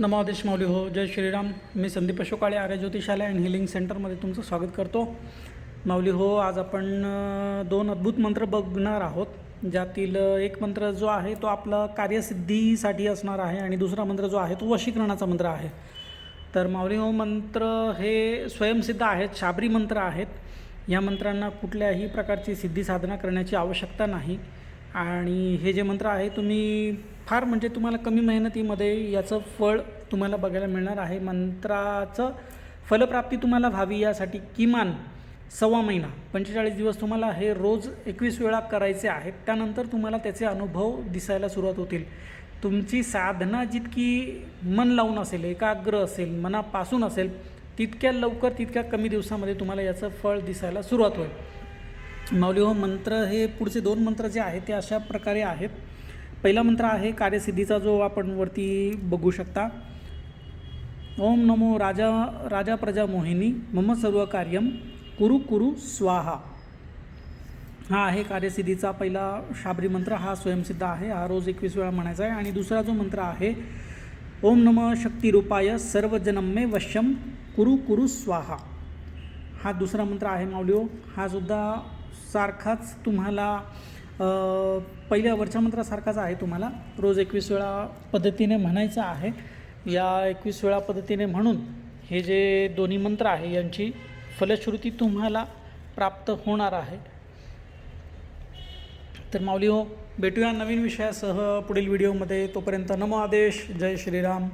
नमोदेश माऊली हो. जय श्रीराम. मी संदीप अशोकाळे आर्य ज्योतिषालय अँड हिलिंग सेंटरमध्ये तुमचं स्वागत करतो. माऊली हो आज आपण दोन अद्भुत मंत्र बघणार आहोत. ज्यातील एक मंत्र जो आहे तो आपला कार्यसिद्धीसाठी असणार आहे आणि दुसरा मंत्र जो आहे तो वशीकरणाचा मंत्र आहे. तर माऊली हो मंत्र हे स्वयंसिद्ध आहेत शाबरी मंत्र आहेत. या मंत्रांना कुठल्याही प्रकारची सिद्धी साधना करण्याची आवश्यकता नाही. आणि हे जे मंत्र आहे तुम्ही फार म्हणजे तुम्हाला कमी मेहनतीमध्ये याचं फळ तुम्हाला बघायला मिळणार आहे. मंत्राचं फलप्राप्ती तुम्हाला व्हावी यासाठी किमान सव्वा महिना पंचेचाळीस दिवस तुम्हाला हे रोज एकवीस वेळा करायचे आहेत. त्यानंतर तुम्हाला त्याचे अनुभव दिसायला सुरुवात होतील. तुमची साधना जितकी मन लावून असेल एकाग्र असेल मनापासून असेल तितक्या लवकर तितक्या कमी दिवसामध्ये तुम्हाला याचं फळ दिसायला सुरुवात होईल. माऊली हो मंत्र हे पुढचे दोन मंत्र जे आहेत ते अशा प्रकारे आहेत. पहिला मंत्र आहे कार्यसिद्धीचा जो आपण वरती बघू शकता. ओम नमो राजा राजा प्रजा मोहिनी मम सर्व कार्यम कुरु कुरु स्वाहा. हा आहे कार्यसिद्धीचा पहिला शाबरी मंत्र हा स्वयंसिद्ध आहे हा रोज एकवीस वेळा म्हणायचा आहे. आणि दुसरा जो मंत्र आहे ओम नम शक्तिरूपाय सर्वजनम्मे वश्यम कुरु कुरु स्वाहा. हा दुसरा मंत्र आहे माऊलिओ हा सुद्धा सारखाच तुम्हाला पहिल्या वरच्या मंत्रासारखाच आहे तुम्हाला. रोज एकवीस वेळा पद्धतीने म्हणायचं आहे. या एकवीस वेळा पद्धतीने म्हणून हे जे दोन्ही मंत्र आहे यांची फलश्रुती तुम्हाला प्राप्त होणार आहे. तर माऊली हो भेटूया नवीन विषयासह पुढील व्हिडिओमध्ये. तोपर्यंत नमो आदेश. जय श्रीराम.